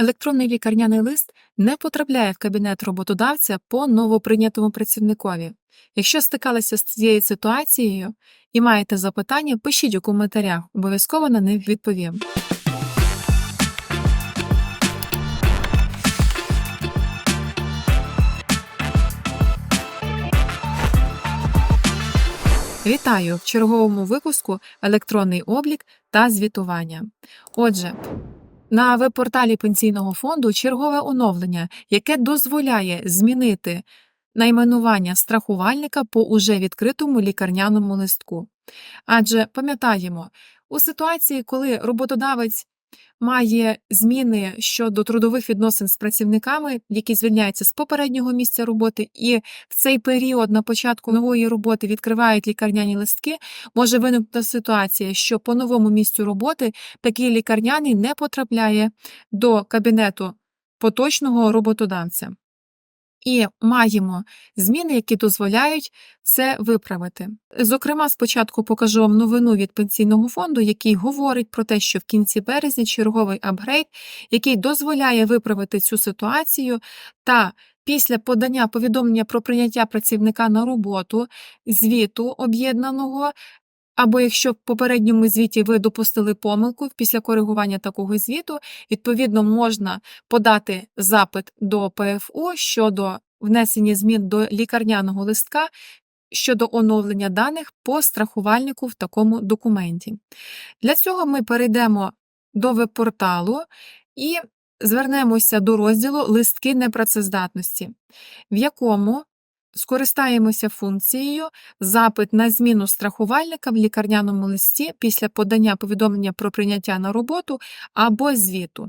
Електронний лікарняний лист не потрапляє в кабінет роботодавця по новоприйнятому працівникові. Якщо стикалися з цією ситуацією і маєте запитання, пишіть у коментарях, обов'язково на них відповім. Вітаю в черговому випуску електронний облік та звітування. Отже, на веб-порталі пенсійного фонду чергове оновлення, яке дозволяє змінити найменування страхувальника по уже відкритому лікарняному листку. Адже пам'ятаємо, у ситуації, коли роботодавець має зміни щодо трудових відносин з працівниками, які звільняються з попереднього місця роботи, і в цей період на початку нової роботи відкривають лікарняні листки, може виникнути ситуація, що по новому місцю роботи такий лікарняний не потрапляє до кабінету поточного роботодавця. І маємо зміни, які дозволяють це виправити. Зокрема, спочатку покажу вам новину від пенсійного фонду, який говорить про те, що в кінці березня черговий апгрейд, який дозволяє виправити цю ситуацію, та після подання повідомлення про прийняття працівника на роботу, звіту об'єднаного. Або якщо в попередньому звіті ви допустили помилку після коригування такого звіту, відповідно можна подати запит до ПФУ щодо внесення змін до лікарняного листка щодо оновлення даних по страхувальнику в такому документі. Для цього ми перейдемо до веб-порталу і звернемося до розділу Листки непрацездатності, в якому Скористаємося функцією запит на зміну страхувальника в лікарняному листі після подання повідомлення про прийняття на роботу або звіту.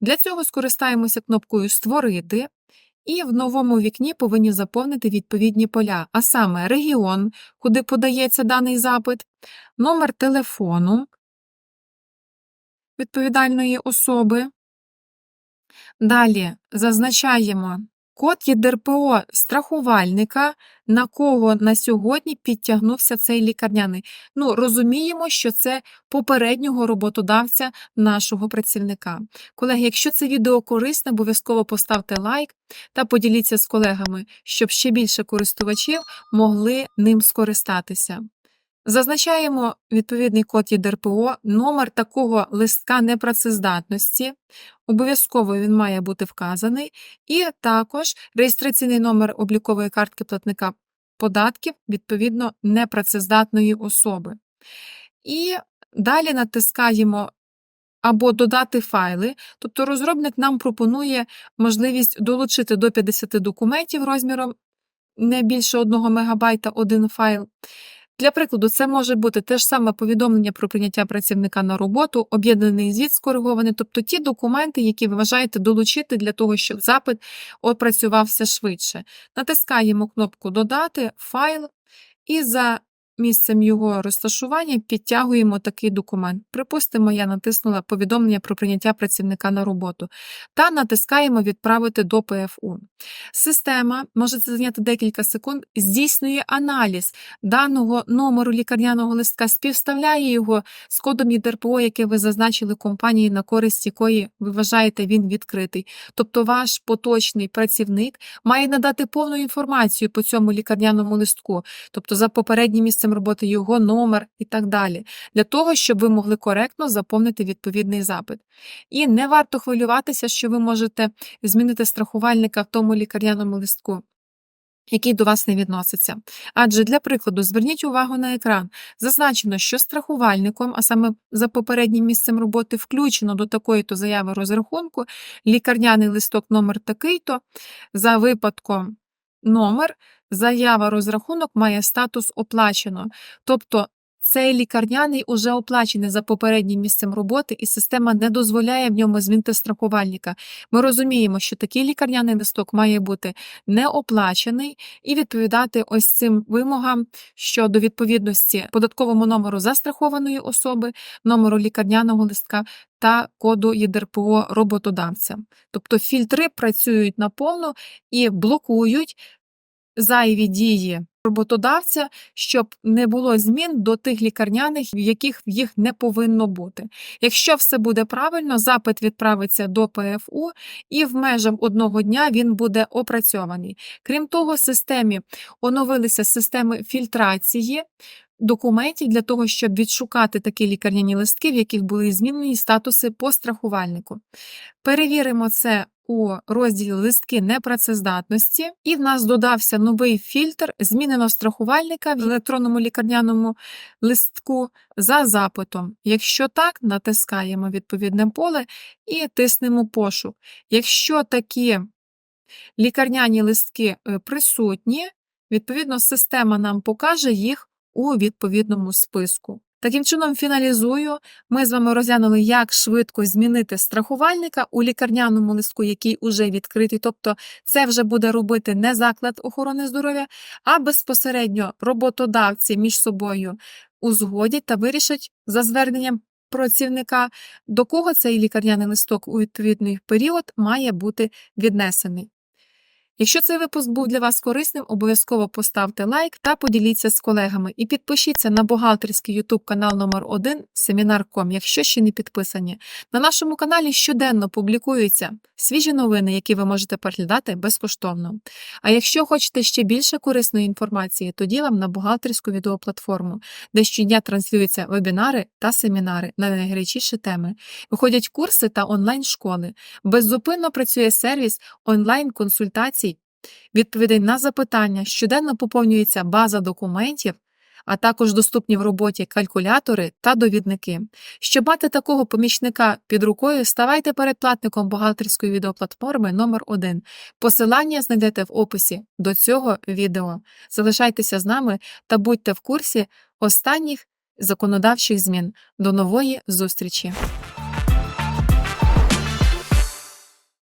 Для цього скористаємося кнопкою Створити і в новому вікні повинні заповнити відповідні поля, а саме регіон, куди подається даний запит, номер телефону відповідальної особи. Далі зазначаємо Код ЄДРПО страхувальника, на кого на сьогодні підтягнувся цей лікарняний. Ну, розуміємо, що це попереднього роботодавця нашого працівника. Колеги, якщо це відео корисне, обов'язково поставте лайк та поділіться з колегами, щоб ще більше користувачів могли ним скористатися. Зазначаємо відповідний код ЄДРПО, номер такого листка непрацездатності, обов'язково він має бути вказаний, і також реєстраційний номер облікової картки платника податків, відповідно, непрацездатної особи. І далі натискаємо або додати файли, тобто розробник нам пропонує можливість долучити до 50 документів розміром не більше 1 МБ один файл. Для прикладу, це може бути те ж саме повідомлення про прийняття працівника на роботу, об'єднаний звіт скоригований, тобто ті документи, які ви вважаєте долучити для того, щоб запит опрацювався швидше. Натискаємо кнопку Додати, файл і за місцем його розташування підтягуємо такий документ. Припустимо, я натиснула повідомлення про прийняття працівника на роботу та натискаємо Відправити до ПФУ. Система може це зайняти декілька секунд, здійснює аналіз даного номеру лікарняного листка, співставляє його з кодом ЄДРПО, яке ви зазначили компанії, на користь якої ви вважаєте він відкритий. Тобто ваш поточний працівник має надати повну інформацію по цьому лікарняному листку, тобто за попереднім місцем роботи його номер і так далі, для того, щоб ви могли коректно заповнити відповідний запит. І не варто хвилюватися, що ви можете змінити страхувальника в тому лікарняному листку. Який до вас не відноситься. Адже для прикладу, зверніть увагу на екран. Зазначено, що страхувальником, а саме за попереднім місцем роботи, включено до такої-то заяви розрахунку, лікарняний листок номер такий-то, за випадком номер, заява розрахунок має статус оплачено. Тобто цей лікарняний уже оплачений за попереднім місцем роботи, і система не дозволяє в ньому змінити страхувальника. Ми розуміємо, що такий лікарняний листок має бути неоплачений і відповідати ось цим вимогам щодо відповідності податковому номеру застрахованої особи, номеру лікарняного листка та коду ЄДРПО роботодавця. Тобто фільтри працюють наповно і блокують зайві дії роботодавця, щоб не було змін до тих лікарняних, в яких їх не повинно бути. Якщо все буде правильно, запит відправиться до ПФУ, і в межах одного дня він буде опрацьований. Крім того, в системі оновилися системи фільтрації. Документів для того, щоб відшукати такі лікарняні листки, в яких були змінені статуси по страхувальнику. Перевіримо це у розділі листки непрацездатності, і в нас додався новий фільтр змінено страхувальника в електронному лікарняному листку за запитом. Якщо так, натискаємо відповідне поле і тиснемо пошук. Якщо такі лікарняні листки е, присутні, відповідно, система нам покаже їх у відповідному списку. Таким чином, фіналізую, ми з вами розглянули, як швидко змінити страхувальника у лікарняному листку, який уже відкритий. Тобто, це вже буде робити не заклад охорони здоров'я, а безпосередньо роботодавці між собою узгодять та вирішать за зверненням працівника, до кого цей лікарняний листок у відповідний період має бути віднесений. Якщо цей випуск був для вас корисним, обов'язково поставте лайк та поділіться з колегами. І підпишіться на бухгалтерський YouTube канал номер 1 Семінар.ком, якщо ще не підписані. На нашому каналі щоденно публікуються свіжі новини, які ви можете переглядати безкоштовно. А якщо хочете ще більше корисної інформації, тоді вам на бухгалтерську відеоплатформу, де щодня транслюються вебінари та семінари на найгарячіші теми. Виходять курси та онлайн-школи. Беззупинно працює сервіс онлайн-консультацій відповідей на запитання, щоденно поповнюється база документів, а також доступні в роботі калькулятори та довідники. Щоб мати такого помічника під рукою, ставайте передплатником бухгалтерської відеоплатформи номер 1 Посилання знайдете в описі до цього відео. Залишайтеся з нами та будьте в курсі останніх законодавчих змін. До нової зустрічі!